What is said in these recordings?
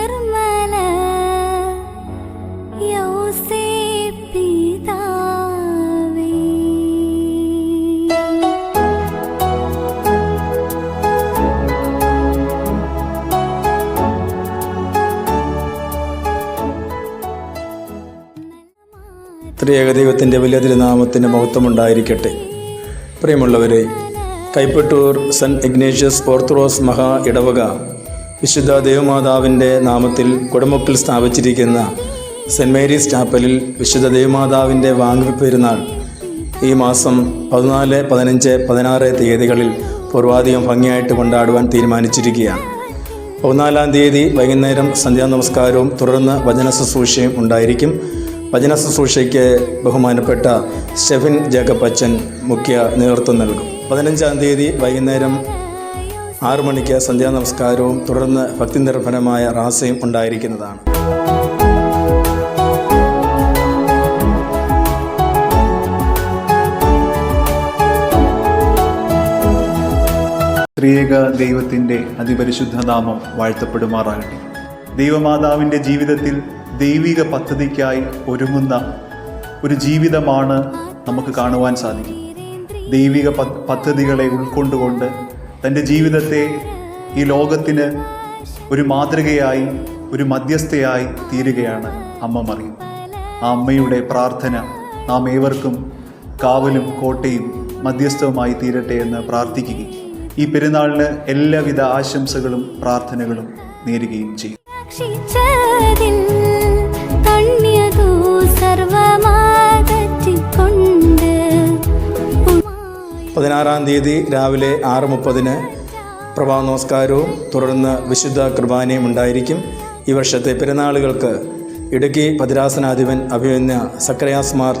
നിർമ്മല ദൈവത്തിന്റെ വലിയ തിരുനാമത്തിന്റെ മഹത്വമുണ്ടായിരിക്കട്ടെ. പ്രിയമുള്ളവരെ കൈപ്പറ്റൂർ സെന്റ് ഇഗ്നേഷ്യസ് ഓർത്തഡോക്സ് മഹാ ഇടവക വിശുദ്ധ ദേവമാതാവിന്റെ നാമത്തിൽ കുടമുക്കിൽ സ്ഥാപിച്ചിരിക്കുന്ന സെന്റ് മേരീസ് ചാപ്പലിൽ വിശുദ്ധ ദേവമാതാവിന്റെ വാങ്ങി പെരുന്നാൾ ഈ മാസം പതിനാല് പതിനഞ്ച് പതിനാറ് തീയതികളിൽ പൂർവാധികം ഭംഗിയായിട്ട് കൊണ്ടാടുവാൻ തീരുമാനിച്ചിരിക്കുകയാണ്. പതിനാലാം തീയതി വൈകുന്നേരം സന്ധ്യാ നമസ്കാരവും തുടർന്ന് വചന ശുശ്രൂഷയും ഉണ്ടായിരിക്കും. വചന ശുശ്രൂഷയ്ക്ക് ബഹുമാനപ്പെട്ട ഷെഫിൻ ജേക്കബ് അച്ഛൻ മുഖ്യ നേതൃത്വം നൽകും. പതിനഞ്ചാം തീയതി വൈകുന്നേരം ആറു മണിക്ക് സന്ധ്യാനമസ്കാരവും തുടർന്ന് ഭക്തി നിർഭരമായ റാസയും ഉണ്ടായിരിക്കുന്നതാണ്. ത്രിയേക ദൈവത്തിന്റെ അതിപരിശുദ്ധ നാമം വാഴ്ത്തപ്പെടുമാറാകട്ടെ. ദൈവമാതാവിന്റെ ജീവിതത്തിൽ ദൈവിക പദ്ധതിക്കായി ഒരുങ്ങുന്ന ഒരു ജീവിതമാണ് നമുക്ക് കാണുവാൻ സാധിക്കും. ദൈവിക പദ്ധതികളെ ഉൾക്കൊണ്ടുകൊണ്ട് തന്റെ ജീവിതത്തെ ഈ ലോകത്തിന് ഒരു മാതൃകയായി ഒരു മധ്യസ്ഥയായി തീരുകയാണ് അമ്മ മറിയം. ആ അമ്മയുടെ പ്രാർത്ഥന നാം ഏവർക്കും കാവലും കോട്ടയും മധ്യസ്ഥവുമായി തീരട്ടെ എന്ന് പ്രാർത്ഥിക്കുകയും ഈ പെരുന്നാളിന് എല്ലാവിധ ആശംസകളും പ്രാർത്ഥനകളും നേരുകയും ചെയ്യും. പതിനാറാം തീയതി രാവിലെ ആറ് മുപ്പതിന് പ്രഭാ നമസ്കാരവും തുടർന്ന് വിശുദ്ധ കുർബാനയും ഉണ്ടായിരിക്കും. ഈ വർഷത്തെ പെരുന്നാളുകൾക്ക് ഇടുക്കി പതിരാസനാധിപൻ അഭിമന്യ സക്രയാസ് മാർ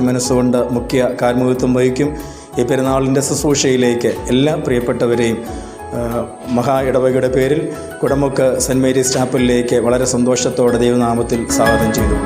മനസ്സുകൊണ്ട് മുഖ്യ കാർമുഖത്വം വഹിക്കും. ഈ പെരുന്നാളിന്റെ ശുശ്രൂഷയിലേക്ക് എല്ലാ പ്രിയപ്പെട്ടവരെയും മഹാ ഇടവകയുടെ പേരിൽ കുടമുക്ക് സെന്റ് മേരീസ് ചാപ്പലിലേക്ക് വളരെ സന്തോഷത്തോടെ ദൈവനാമത്തിൽ സ്വാഗതം ചെയ്തു.